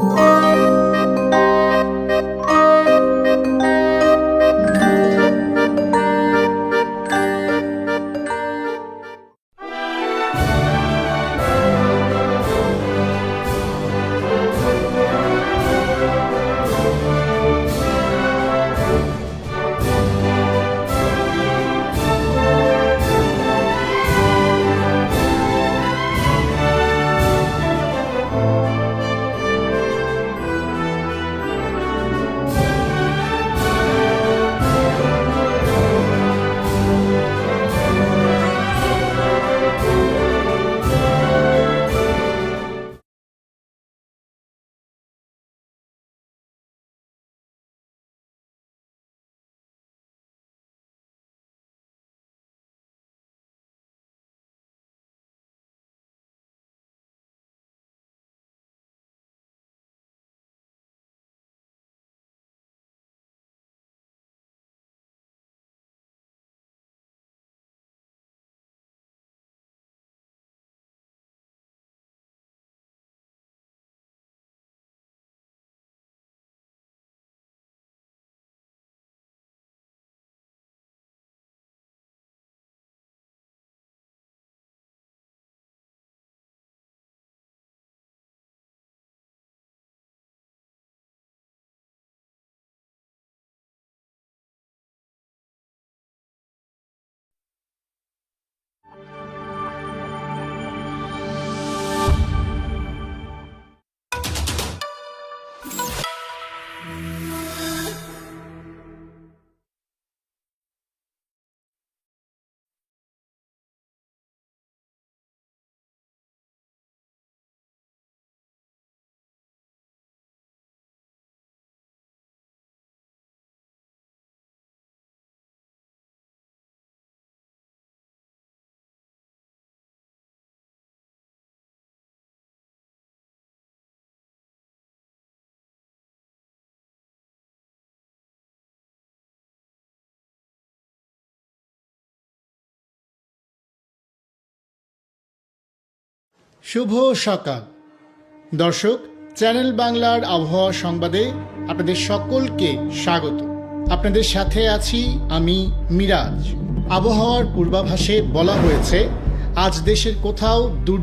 Oh. you শুভ সকাল। দর্শক, channel বাংলার আবহাওয়া সংবাদে আপনাদের সকলকে স্বাগত। আপনাদের সাথে আছি আমি মিরাজ। আবহাওয়ার পূর্বাভাসে বলা হয়েছে, আজ দেশের কোথাও দুর্যোগ